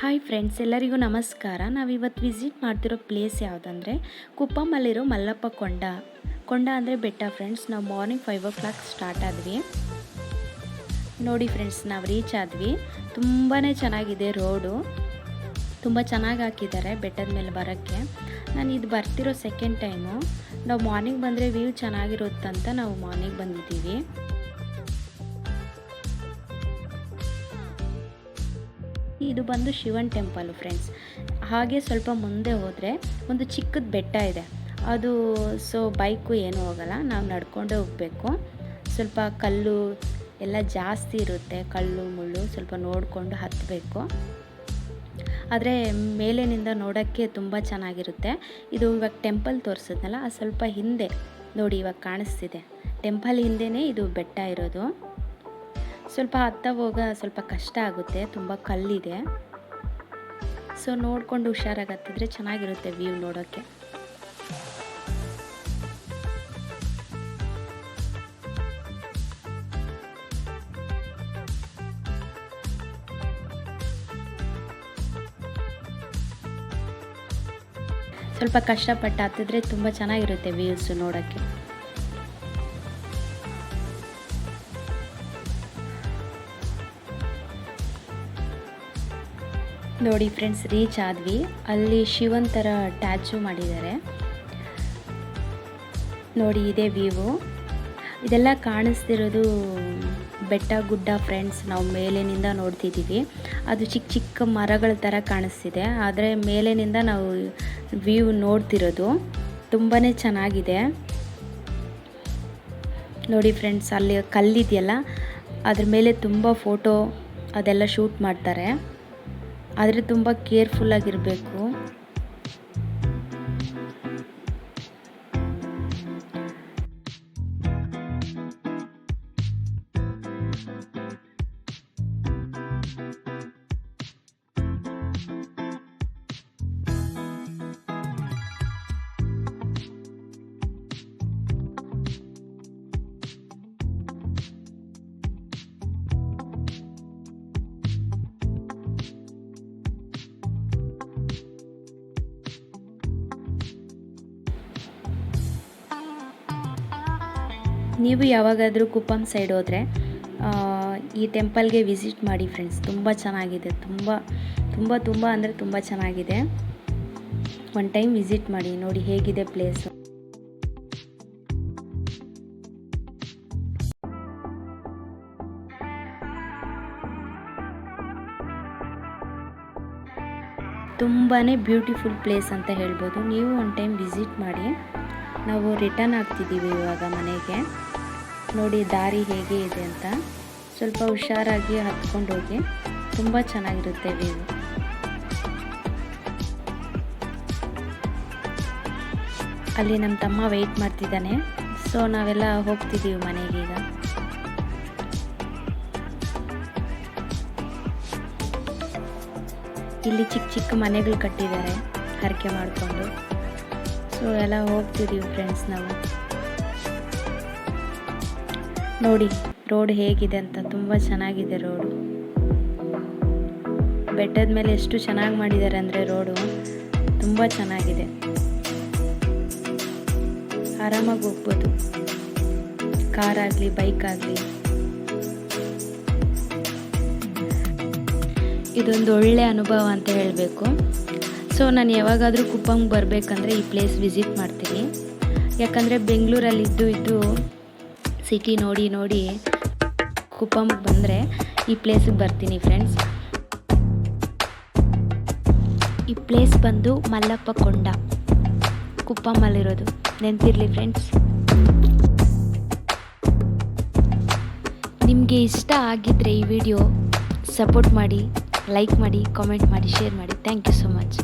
Hi friends ಎಲ್ಲರಿಗೂ ನಮಸ್ಕಾರ. ನಾವಿವತ್ತು ವಿಸಿಟ್ ಮಾಡ್ತಿರೋ ಪ್ಲೇಸ್ ಯಾವುದಂದ್ರೆ ಕುಪ್ಪಮಲ್ಲಿರೋ ಮಲ್ಲಪ್ಪ ಕೊಂಡ. ಕೊಂಡ ಅಂದರೆ ಬೆಟ್ಟ ಫ್ರೆಂಡ್ಸ್ ನಾವು morning five o'clock start ಆದ್ವಿ. ನೋಡಿ ಫ್ರೆಂಡ್ಸ್ ನಾವು ರೀಚ್ ಆದ್ವಿ. ತುಂಬಾ ಚೆನ್ನಾಗಿದೆ ರೋಡು ತುಂಬ ಚೆನ್ನಾಗಿ ಹಾಕಿದ್ದಾರೆ ಬೆಟ್ಟದ ಮೇಲೆ ಬರೋಕ್ಕೆ. ನಾನು ಇದು ಬರ್ತಿರೋ ಸೆಕೆಂಡ್ ಟೈಮು ನಾವು ಮಾರ್ನಿಂಗ್ ಬಂದರೆ ವ್ಯೂ ಚೆನ್ನಾಗಿರುತ್ತಂತ ನಾವು ಮಾರ್ನಿಂಗ್ ಬಂದಿದ್ದೀವಿ. ಇದು ಬಂದು ಶಿವನ್ ಟೆಂಪಲ್ ಫ್ರೆಂಡ್ಸ್ ಹಾಗೆ ಸ್ವಲ್ಪ ಮುಂದೆ ಹೋದರೆ ಒಂದು ಚಿಕ್ಕದ ಬೆಟ್ಟ ಇದೆ. ಅದು ಸೊ ಬೈಕು ಏನೂ ಹೋಗಲ್ಲ. ನಾವು ನಡ್ಕೊಂಡೇ ಹೋಗಬೇಕು. ಸ್ವಲ್ಪ ಕಲ್ಲು ಎಲ್ಲ ಜಾಸ್ತಿ ಇರುತ್ತೆ. ಕಲ್ಲು, ಮುಳ್ಳು ಸ್ವಲ್ಪ ನೋಡಿಕೊಂಡು ಹತ್ತಬೇಕು ಆದರೆ ಮೇಲಿನಿಂದ ನೋಡೋಕ್ಕೆ ತುಂಬ ಚೆನ್ನಾಗಿರುತ್ತೆ. ಇದು ಇವಾಗ ಟೆಂಪಲ್ ತೋರಿಸಿದ್ನಲ್ಲ, ಅದು ಸ್ವಲ್ಪ ಹಿಂದೆ ನೋಡಿ ಇವಾಗ ಕಾಣಿಸ್ತಿದೆ. ಟೆಂಪಲ್ ಹಿಂದೆಯೇ ಇದು ಬೆಟ್ಟ ಇರೋದು. ಸ್ವಲ್ಪ ಹತ್ತ ಹೋಗ ಸ್ವಲ್ಪ ಕಷ್ಟ ಆಗುತ್ತೆ, ತುಂಬ ಕಲ್ಲಿದೆ. ಸೊ ನೋಡಿಕೊಂಡು ಹುಷಾರಾಗತ್ತಿದ್ರೆ ಚೆನ್ನಾಗಿರುತ್ತೆ ವ್ಯೂ ನೋಡೋಕ್ಕೆ ಸ್ವಲ್ಪ ಕಷ್ಟಪಟ್ಟು ಹತ್ತಿದ್ರೆ ತುಂಬ ಚೆನ್ನಾಗಿರುತ್ತೆ ವ್ಯೂಸು ನೋಡೋಕ್ಕೆ ನೋಡಿ ಫ್ರೆಂಡ್ಸ್, ರೀಚ್ ಆದ್ವಿ. ಅಲ್ಲಿ ಶಿವನ್ ಥರ ಟ್ಯಾಚು ಮಾಡಿದ್ದಾರೆ. ನೋಡಿ, ಇದೆ ವ್ಯೂ ಇದೆಲ್ಲ ಕಾಣಿಸ್ತಿರೋದು ಬೆಟ್ಟ ಗುಡ್ಡ ಫ್ರೆಂಡ್ಸ್, ನಾವು ಮೇಲಿನಿಂದ ನೋಡ್ತಿದ್ದೀವಿ. ಅದು ಚಿಕ್ಕ ಚಿಕ್ಕ ಮರಗಳ ಥರ ಕಾಣಿಸ್ತಿದೆ. ಆದರೆ ಮೇಲಿನಿಂದ ನಾವು ವ್ಯೂ ನೋಡ್ತಿರೋದು. ತುಂಬಾ ಚೆನ್ನಾಗಿದೆ. ನೋಡಿ ಫ್ರೆಂಡ್ಸ್, ಅಲ್ಲಿ ಕಲ್ಲಿದೆಯಲ್ಲ, ಅದ್ರ ಮೇಲೆ ತುಂಬ ಫೋಟೋ ಅದೆಲ್ಲ ಶೂಟ್ ಮಾಡ್ತಾರೆ. ಆದರೆ ತುಂಬ ಕೇರ್ಫುಲ್ಲಾಗಿರಬೇಕು ನೀವು ಯಾವಾಗಾದರೂ ಕುಪ್ಪಂ ಸೈಡ್ ಹೋದರೆ ಈ ಟೆಂಪಲ್ಗೆ ವಿಸಿಟ್ ಮಾಡಿ ಫ್ರೆಂಡ್ಸ್. ತುಂಬ ಚೆನ್ನಾಗಿದೆ. ತುಂಬ ತುಂಬ ತುಂಬ ಅಂದರೆ ತುಂಬ ಚೆನ್ನಾಗಿದೆ. ಒನ್ ಟೈಮ್ ವಿಸಿಟ್ ಮಾಡಿ. ನೋಡಿ ಹೇಗಿದೆ ಪ್ಲೇಸು. ತುಂಬಾ ಬ್ಯೂಟಿಫುಲ್ ಪ್ಲೇಸ್ ಅಂತ ಹೇಳ್ಬೋದು. ನೀವು ಒನ್ ಟೈಮ್ ವಿಸಿಟ್ ಮಾಡಿ. ನಾವು ರಿಟರ್ನ್ ಆಗ್ತಿದ್ದೀವಿ ಇವಾಗ ಮನೆಗೆ. ನೋಡಿ ದಾರಿ ಹೇಗೆ ಇದೆ ಅಂತ ಸ್ವಲ್ಪ ಹುಷಾರಾಗಿ ಹತ್ಕೊಂಡು ಹೋಗಿ. ತುಂಬ ಚೆನ್ನಾಗಿರುತ್ತೆ ವ್ಯೂ ಅಲ್ಲಿ ನಮ್ಮ ತಮ್ಮ ವೆಯ್ಟ್ ಮಾಡ್ತಿದ್ದಾನೆ. ಸೊ ನಾವೆಲ್ಲ ಹೋಗ್ತಿದ್ದೀವಿ ಮನೆಗೆ ಈಗ. ಇಲ್ಲಿ ಚಿಕ್ಕ ಚಿಕ್ಕ ಮನೆಗಳು ಕಟ್ಟಿದ್ದಾರೆ. ಹರಕೆ ಮಾಡಿಕೊಂಡು. ಸೊ ಎಲ್ಲ ಹೋಗ್ತಿದ್ದೀವಿ ಫ್ರೆಂಡ್ಸ್ ನಾವು. ನೋಡಿ, ರೋಡ್ ಹೇಗಿದೆ ಅಂತ. ತುಂಬ ಚೆನ್ನಾಗಿದೆ ರೋಡು. ಬೆಟ್ಟದ ಮೇಲೆ ಎಷ್ಟು ಚೆನ್ನಾಗಿ ಮಾಡಿದ್ದಾರೆ ಅಂದರೆ ರೋಡು. ತುಂಬ ಚೆನ್ನಾಗಿದೆ. ಆರಾಮಾಗಿ ಹೋಗ್ಬೋದು. ಕಾರ್ ಆಗಲಿ, ಬೈಕ್ ಆಗಲಿ. ಇದೊಂದು ಒಳ್ಳೆ ಅನುಭವ ಅಂತ ಹೇಳಬೇಕು. ಸೊ, ನಾನು ಯಾವಾಗಾದರೂ ಕುಪ್ಪಂಗೆ ಬರಬೇಕಂದ್ರೆ ಈ ಪ್ಲೇಸ್ ವಿಸಿಟ್ ಮಾಡ್ತೀನಿ. ಯಾಕಂದರೆ ಬೆಂಗಳೂರಲ್ಲಿ ಇದ್ದು ಇದ್ದು ಸಿಟಿ ನೋಡಿ ನೋಡಿ ಕುಪ್ಪಂಗೆ ಬಂದರೆ ಈ ಪ್ಲೇಸಿಗೆ ಬರ್ತೀನಿ ಫ್ರೆಂಡ್ಸ್ ಈ ಪ್ಲೇಸ್ ಬಂದು ಮಲ್ಲಪ್ಪ ಕೊಂಡ. ಕುಪ್ಪಮ್ಮಲ್ಲಿರೋದು ನೆನಪಿರಲಿ ಫ್ರೆಂಡ್ಸ್ ನಿಮಗೆ ಇಷ್ಟ ಆಗಿದ್ದರೆ ಈ ವಿಡಿಯೋ ಸಪೋರ್ಟ್ ಮಾಡಿ ಲೈಕ್ ಮಾಡಿ ಕಾಮೆಂಟ್ ಮಾಡಿ ಶೇರ್ ಮಾಡಿ. Thank you so much